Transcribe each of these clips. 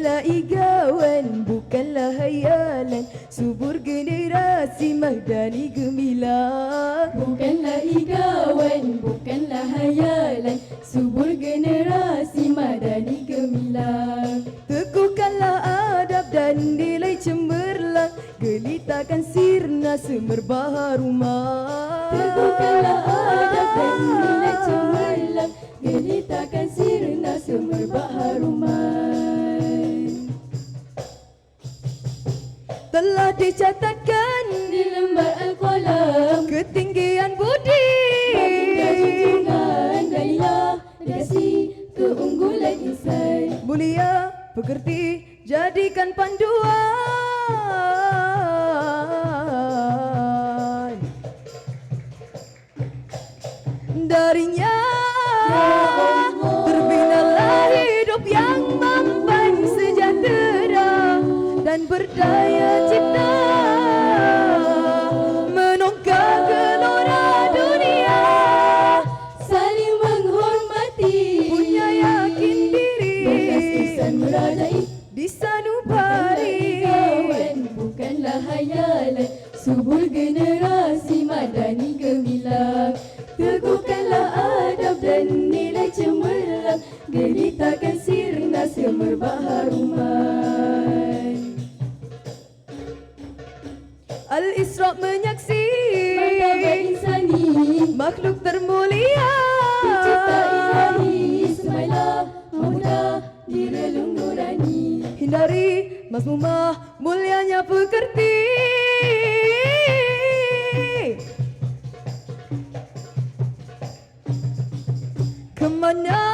Bukanlah igawan, bukanlah hayalan. Subur generasi Mahdani gemilang. Bukanlah igawan, bukanlah hayalan. Subur generasi madani gemilang. Teguhkanlah adab dan nilai cemerlang. Gelitakan sirna semerbah rumah. Teguhkanlah adab dan nilai cemerlang. Gelitakan sirna semerbak haruman Telah dicatatkan Di lembar Al-Qalam ketinggian budi. Baginda junjungan Dalilah Legasi keunggulan insan. Mulia pekerti jadikan panduan. Darinya terbinalah hidup yang mampan sejahtera dan berdaya Subur generasi madani gemilang. Teguhkanlah adab dan nilai cemerlang. Gelitakan sirna semerbak haruman Al-Isra' menyaksi Martabat insani makhluk termulia. Cipta ilahi Semailah mudah direlung nurani Hindari mazmumah mulianya pekerti No.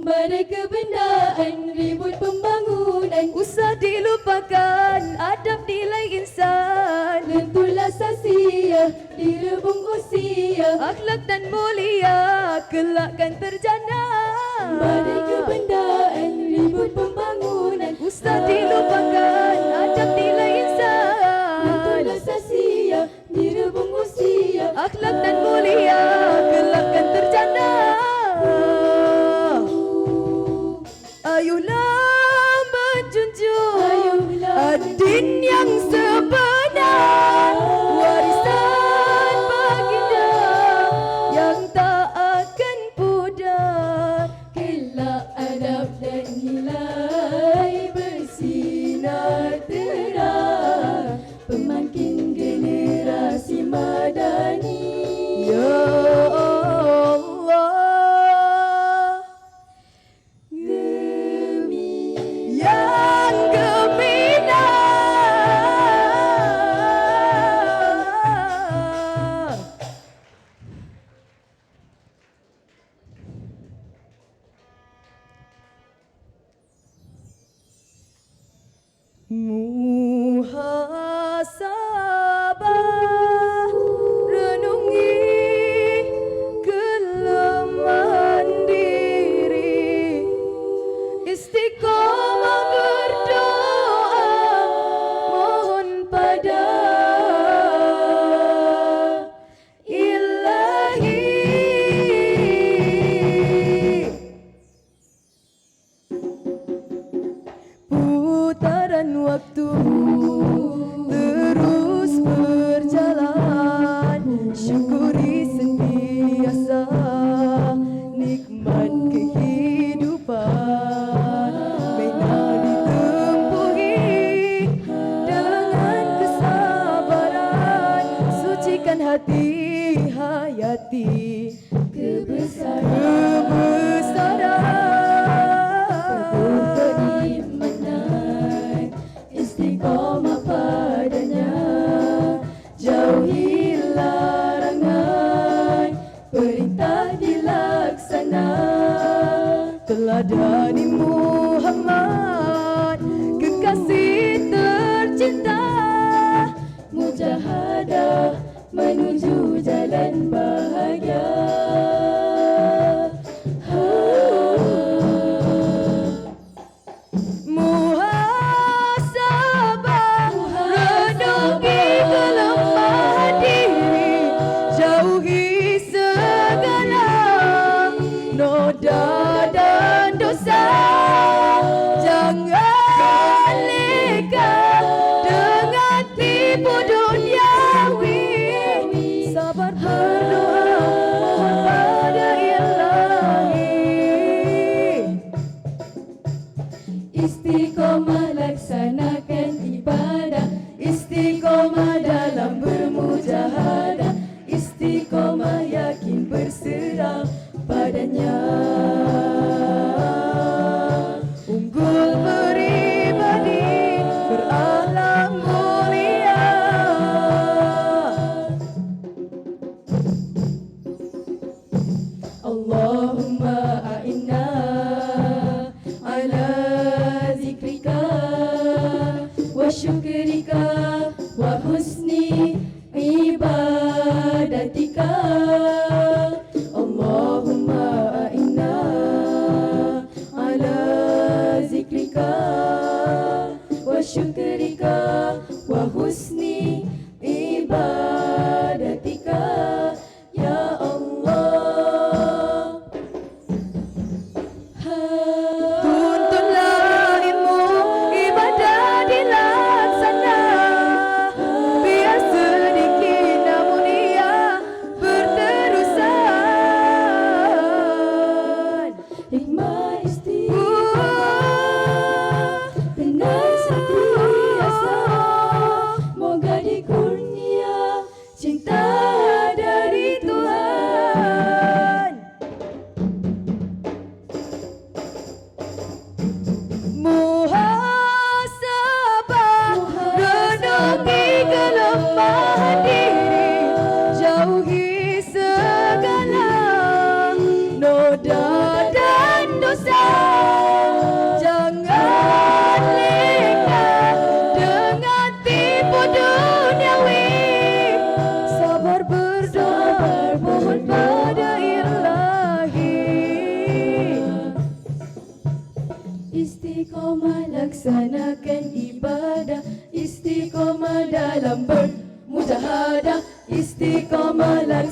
Badai kebendaan, ribut pembangunan Usah dilupakan adab nilai insan. Lentulah sasia, direbung usia Akhlak dan mulia kelak kan terjana din yang madani Muhammad kekasih tercinta mujahadah menuju jalan bahagia Duh! Allah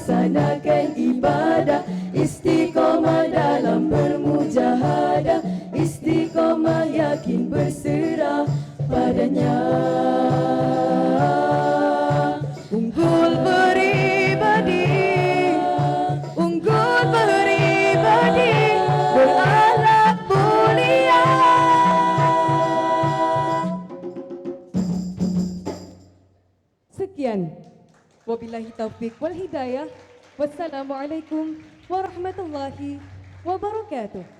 melaksanakan ibadah. Wabillahi taufik wal hidayah. Wassalamualaikum warahmatullahi wabarakatuh.